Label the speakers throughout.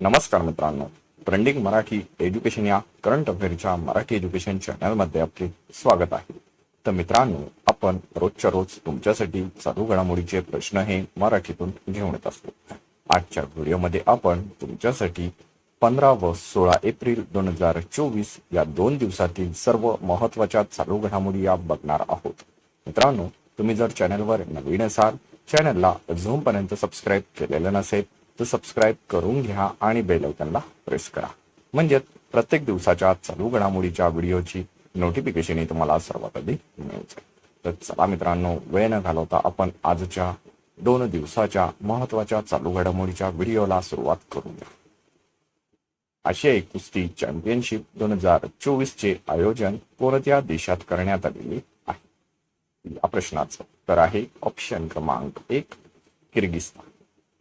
Speaker 1: नमस्कार मित्रांनो. Trending Marathi education या करंट अफेअरच्या मराठी एज्युकेशन चॅनलमध्ये आपले स्वागत आहे. तर मित्रांनो आपण रोजच्या रोज तुमच्यासाठी चालू घडामोडीचे प्रश्न हे मराठीतून घेऊन येत असतो. आजच्या व्हिडिओमध्ये आपण तुमच्यासाठी पंधरा व सोळा एप्रिल दोन हजार चोवीस या दोन दिवसातील सर्व महत्त्वाच्या चालू घडामोडी या बघणार आहोत. मित्रांनो तुम्ही जर चॅनलवर नवीन असाल चॅनलला अजूनपर्यंत सबस्क्राईब केलेलं नसेल तर सबस्क्राईब करून घ्या आणि बेल प्रेस करा. म्हणजे प्रत्येक दिवसाच्या चालू घडामोडीच्या व्हिडिओची नोटिफिकेशन ही तुम्हाला सर्वात आधी मिळू तर चला मित्रांनो वेळ न घालवता आपण आजच्या दोन दिवसाच्या महत्त्वाच्या चालू घडामोडीच्या व्हिडिओला सुरुवात करूया आशियाई कुस्ती चॅम्पियनशिप दोन हजार चोवीस चे आयोजन कोणत्या देशात करण्यात आलेले आहे? या प्रश्नाचं उत्तर आहे ऑप्शन क्रमांक एक किर्गिस्तान.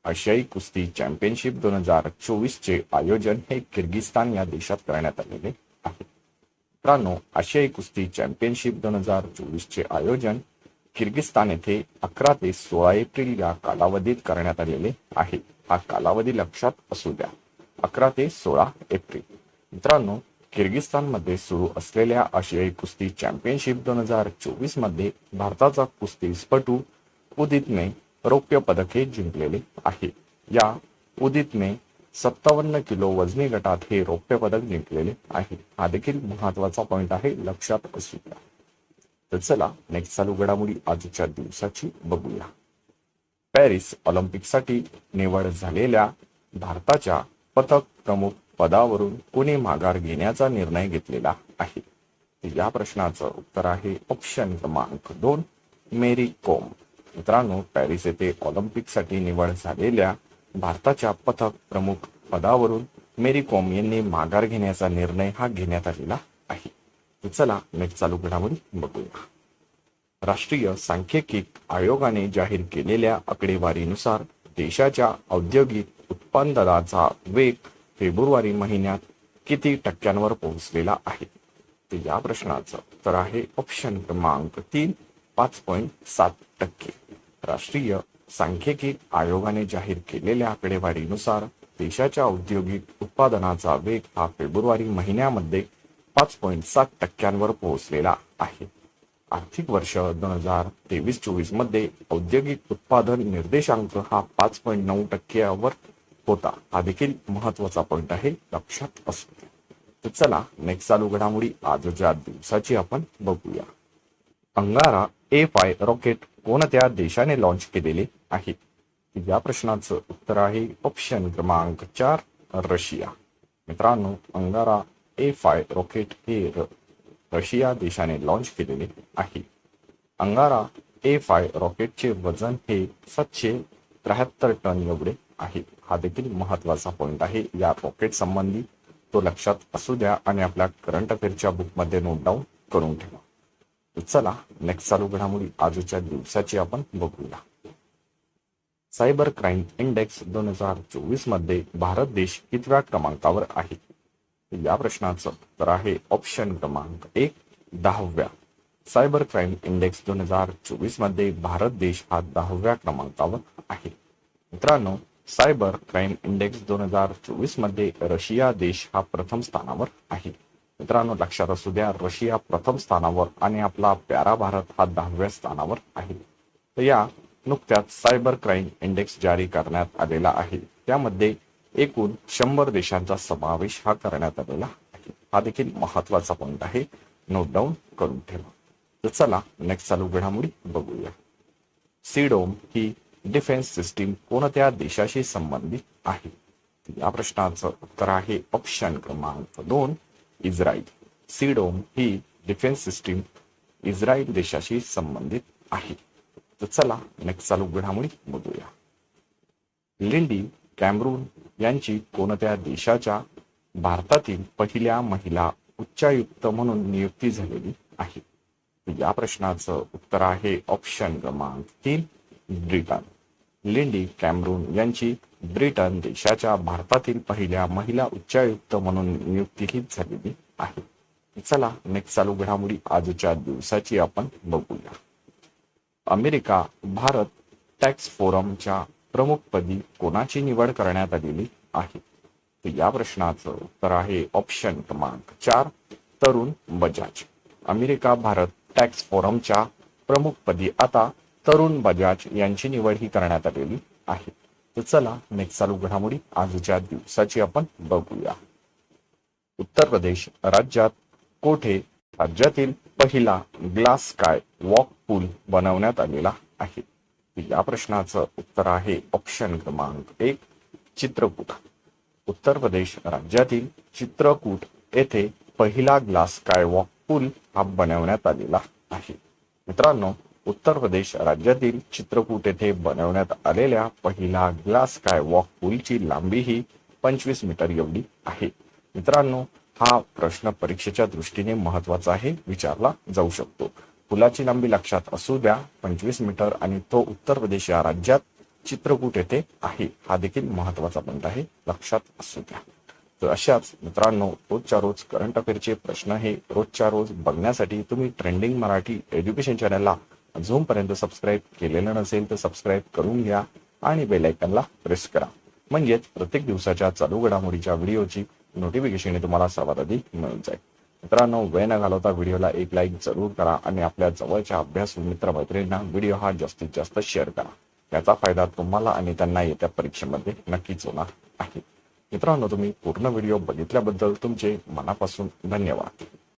Speaker 1: आशियाई कुस्ती चॅम्पियनशिप दोन हजार चोवीस चे आयोजन हे किर्गिस्तान या देशात करण्यात आलेले आहे. मित्रांनो आशियाई कुस्ती चॅम्पियनशिप दोन हजार चोवीस चे आयोजन किर्गिस्तान येथे अकरा ते सोळा एप्रिल या कालावधीत करण्यात आलेले आहे. हा कालावधी लक्षात असू द्या. अकरा ते सोळा एप्रिल. मित्रांनो किर्गिस्तानमध्ये सुरू असलेल्या आशियाई कुस्ती चॅम्पियनशिप दोन हजार चोवीसमध्ये भारताचा कुस्तीपटू उदितने रौप्य पदके जिंकलेले आहे. या उदितने सत्तावन्न किलो वजनी गटात हे रौप्य पदक जिंकलेले आहे. हा देखील महत्त्वाचा पॉइंट आहे लक्षात असू द्या. तर चला नेक्स्ट चालू घडामोडी आजच्या दिवसाची बघूया. पॅरिस ऑलिम्पिकसाठी निवड झालेल्या भारताच्या पथक प्रमुख पदावरून कोणी माघार घेण्याचा निर्णय घेतलेला आहे? या प्रश्नाचं उत्तर आहे ऑप्शन क्रमांक दोन मेरी कोम. मित्रांनो पॅरिस येथे ऑलिम्पिकसाठी निवड झालेल्या भारताच्या पथक प्रमुख पदावरून मेरी कॉम यांनी माघार घेण्याचा निर्णय हा घेण्यात आलेला आहे. तर चला नेट चालू घडामोडी बघूया. राष्ट्रीय सांख्यिकी आयोगाने जाहीर केलेल्या आकडेवारीनुसार देशाच्या औद्योगिक उत्पादनाचा वेग फेब्रुवारी महिन्यात किती टक्क्यांवर पोहोचलेला आहे? या प्रश्नाचं उत्तर आहे. ऑप्शन क्रमांक तीन पाच पॉईंट सात टक्के. राष्ट्रीय सांख्यिकी आयोगाने जाहीर केलेल्या आकडेवारीनुसार देशाच्या औद्योगिक उत्पादनाचा वेग हा फेब्रुवारी महिन्यामध्ये पाच पॉईंट सात टक्क्यांवर पोहोचलेला आहे. आर्थिक वर्ष दोन हजार तेवीस चोवीसमध्ये औद्योगिक उत्पादन निर्देशांक हा पाच पॉईंट नऊ टक्क्यावर होता. हा देखील महत्त्वाचा पॉईंट आहे लक्षात असू तर चला नेक्स्ट चालू घडामोडी. आजच्या दिवसाची आपण बघूया. अंगारा ए फाय रॉकेट कोणत्या देशाने लॉन्च केलेले आहे? या प्रश्नाचं उत्तर आहे ऑप्शन क्रमांक चार रशिया. मित्रांनो अंगारा ए फाय रॉकेट हे र- रशिया देशाने लॉन्च केलेले आहे. अंगारा ए फाय रॉकेटचे वजन हे सातशे त्र्याहत्तर टन एवढे आहे. हा देखील महत्त्वाचा पॉइंट आहे. या रॉकेट संबंधी तो लक्षात असू द्या आणि आपल्या करंट अफेअरच्या बुकमध्ये नोट डाऊन करून ठेवा. चला नेक्स्ट चालू घडामोडी आजच्या दिवसाची आपण बघूया. सायबर क्राईम इंडेक्स दोन हजार चोवीसमध्ये भारत देश कितव्या क्रमांकावर आहे? या प्रश्नाचं उत्तर आहे ऑप्शन क्रमांक एक दहाव्या. सायबर क्राईम इंडेक्स दोन हजार चोवीसमध्ये भारत देश हा दहाव्या क्रमांकावर आहे. मित्रांनो सायबर क्राईम इंडेक्स दोन हजार चोवीसमध्ये रशिया देश हा प्रथम स्थानावर आहे. मित्रांनो लक्षात असू द्या रशिया प्रथम स्थानावर आणि आपला प्यारा भारत हा दहाव्या स्थानावर आहे. तर या नुकत्याच सायबर क्राईम इंडेक्स जारी करण्यात आलेला आहे. त्यामध्ये एकूण शंभर देशांचा समावेश हा करण्यात आलेला आहे. हा देखील महत्त्वाचा पॉईंट आहे. नोट डाऊन करून ठेवा. तर चला नेक्स्ट चालू घडामोडी बघूया. सीडोम ही डिफेन्स सिस्टीम कोणत्या देशाशी संबंधित आहे? या प्रश्नाचं उत्तर आहे ऑप्शन क्रमांक दोन. इस्रायल. सीडोम ही डिफेन्स सिस्टीम इस्रायल देशाशी संबंधित आहे. तर चला नेक्स्ट चालू घडामोडी बघूया. लिंडी कॅमरून यांची कोणत्या देशाच्या भारतातील पहिल्या महिला उच्चायुक्त म्हणून नियुक्ती झालेली आहे? या प्रश्नाचं उत्तर आहे ऑप्शन क्रमांक तीन ब्रिटन. लिंडी कॅमरून यांची ब्रिटन देशाच्या भारतातील पहिल्या महिला उच्चायुक्त म्हणून नियुक्तीही झालेली आहे. चला नेक्स्ट चालू घडामोडी आजच्या दिवसाची आपण बघूया. अमेरिका भारत टॅक्स फोरमच्या प्रमुखपदी कोणाची निवड करण्यात आलेली आहे? तर या प्रश्नाचं उत्तर आहे ऑप्शन क्रमांक चार तरुण बजाज. अमेरिका भारत टॅक्स फोरमच्या प्रमुखपदी आता तरुण बजाज यांची निवड ही करण्यात आलेली आहे. तर चला नेक्स्ट चालू घडामोडी. आजच्या दिवसाची आपण बघूया. उत्तर प्रदेश राज्यात कोठे राज्यातील पहिला ग्लास काय वॉक पूल बनवण्यात आलेला आहे? या प्रश्नाचं उत्तर आहे ऑप्शन क्रमांक एक चित्रकूट. उत्तर प्रदेश राज्यातील चित्रकूट येथे पहिला ग्लास काय वॉक पूल हा बनवण्यात आलेला आहे. मित्रांनो उत्तर प्रदेश राज्यातील चित्रकूट येथे बनवण्यात आलेल्या पहिला ग्लास काय वॉक पूलची लांबी ही पंचवीस मीटर एवढी आहे. मित्रांनो हा प्रश्न परीक्षेच्या दृष्टीने महत्त्वाचा आहे विचारला जाऊ शकतो. पुलाची लांबी लक्षात असू द्या पंचवीस मीटर आणि तो उत्तर प्रदेश या राज्यात चित्रकूट येथे आहे. हा देखील महत्त्वाचा पॉईंट आहे लक्षात असू द्या. तर अशाच मित्रांनो रोजच्या रोज करंट अफेअरचे प्रश्न हे रोजच्या रोज बघण्यासाठी तुम्ही ट्रेंडिंग मराठी एज्युकेशन चॅनलला अजूनपर्यंत सबस्क्राईब केलेलं नसेल तर सबस्क्राईब करून घ्या आणि बेलायकनला प्रेस करा. म्हणजेच प्रत्येक दिवसाच्या चालू घडामोडीच्या व्हिडिओची नोटिफिकेशन तुम्हाला सर्वात आधी मिळून जाईल. मित्रांनो वेळ न घालवता व्हिडिओला एक लाईक जरूर करा आणि आपल्या जवळच्या अभ्यासून मित्र मैत्रिणींना व्हिडिओ हा जास्तीत जास्त शेअर करा. याचा फायदा तुम्हाला आणि त्यांना येत्या परीक्षेमध्ये नक्कीच होणार आहे. मित्रांनो तुम्ही पूर्ण व्हिडिओ बघितल्याबद्दल तुमचे मनापासून धन्यवाद.